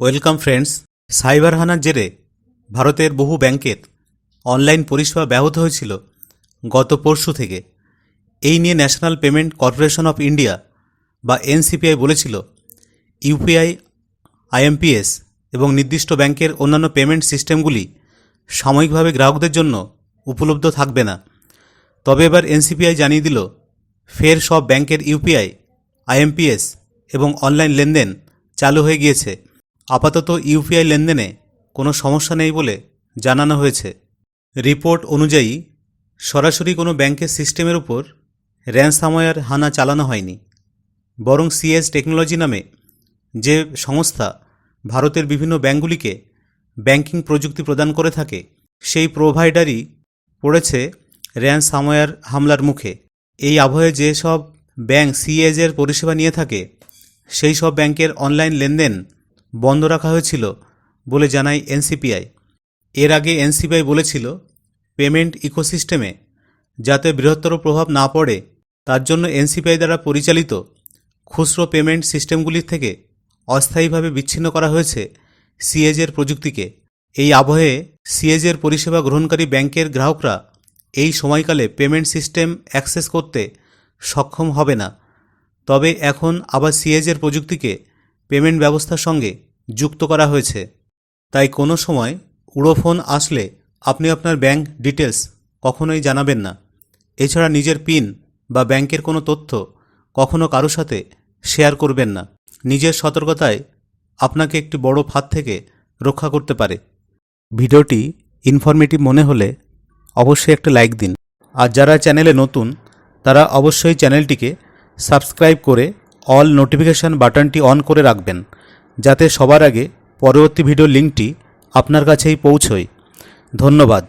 Welcome friends, cyber হানার জেরে ভারতের বহু ব্যাংকের অনলাইন পরিষেবা ব্যাহত হয়েছিল গত পরশু থেকে। এই নিয়ে National Payment Corporation of India বা এনসিপিআই বলেছিল, ইউপিআই, আইএমপিএস এবং নির্দিষ্ট ব্যাংকের অন্যান্য পেমেন্ট সিস্টেমগুলি সাময়িকভাবে গ্রাহকদের জন্য উপলব্ধ থাকবে না। তবে এবার এনসিপিআই জানিয়ে দিল, ফের সব ব্যাংকের ইউপিআই, আইএমপিএস এবং অনলাইন লেনদেন চালু হয়ে গিয়েছে। আপাতত ইউপিআই লেনদেনে কোনো সমস্যা নেই বলে জানানো হয়েছে। রিপোর্ট অনুযায়ী, সরাসরি কোনো ব্যাংকের সিস্টেমের উপর র্যানসামওয়্যার হানা চালানো হয়নি। বরং সিএস টেকনোলজি নামে যে সংস্থা ভারতের বিভিন্ন ব্যাংকগুলিকে ব্যাংকিং প্রযুক্তি প্রদান করে থাকে, সেই প্রোভাইডারই পড়েছে র্যানসামওয়্যার হামলার মুখে। এই আবহে যেসব ব্যাংক সিএজের পরিষেবা নিয়ে থাকে, সেই সব ব্যাংকের অনলাইন লেনদেন বন্ধ রাখা হয়েছিল বলে জানায় এনসিপিআই। এর আগে এনসিপিআই বলেছিল, পেমেন্ট ইকোসিস্টেমে যাতে বৃহত্তর প্রভাব না পড়ে, তার জন্য এনসিপিআই দ্বারা পরিচালিত খুচরো পেমেন্ট সিস্টেমগুলির থেকে অস্থায়ীভাবে বিচ্ছিন্ন করা হয়েছে সিএজের প্রযুক্তিকে। এই আবহে সিএজের পরিষেবা গ্রহণকারী ব্যাংকের গ্রাহকরা এই সময়কালে পেমেন্ট সিস্টেম অ্যাক্সেস করতে সক্ষম হবে না। তবে এখন আবার সিএজের প্রযুক্তিকে পেমেন্ট ব্যবস্থার সঙ্গে যুক্ত করা হয়েছে। তাই কোনো সময় উড়ো ফোন আসলে আপনি আপনার ব্যাংক ডিটেলস কখনোই জানাবেন না। এছাড়া নিজের পিন বা ব্যাংকের কোনো তথ্য কখনো কারও সাথে শেয়ার করবেন না। নিজের সতর্কতায় আপনাকে একটি বড় ফাঁদ থেকে রক্ষা করতে পারে। ভিডিওটি ইনফরমেটিভ মনে হলে অবশ্যই একটা লাইক দিন। আর যারা চ্যানেলে নতুন, তারা অবশ্যই চ্যানেলটিকে সাবস্ক্রাইব করে অল নোটিফিকেশান বাটনটি অন করে রাখবেন। যাতে সবার আগে পরবর্তী ভিডিও লিঙ্কটি আপনার কাছেই পৌঁছয়। ধন্যবাদ।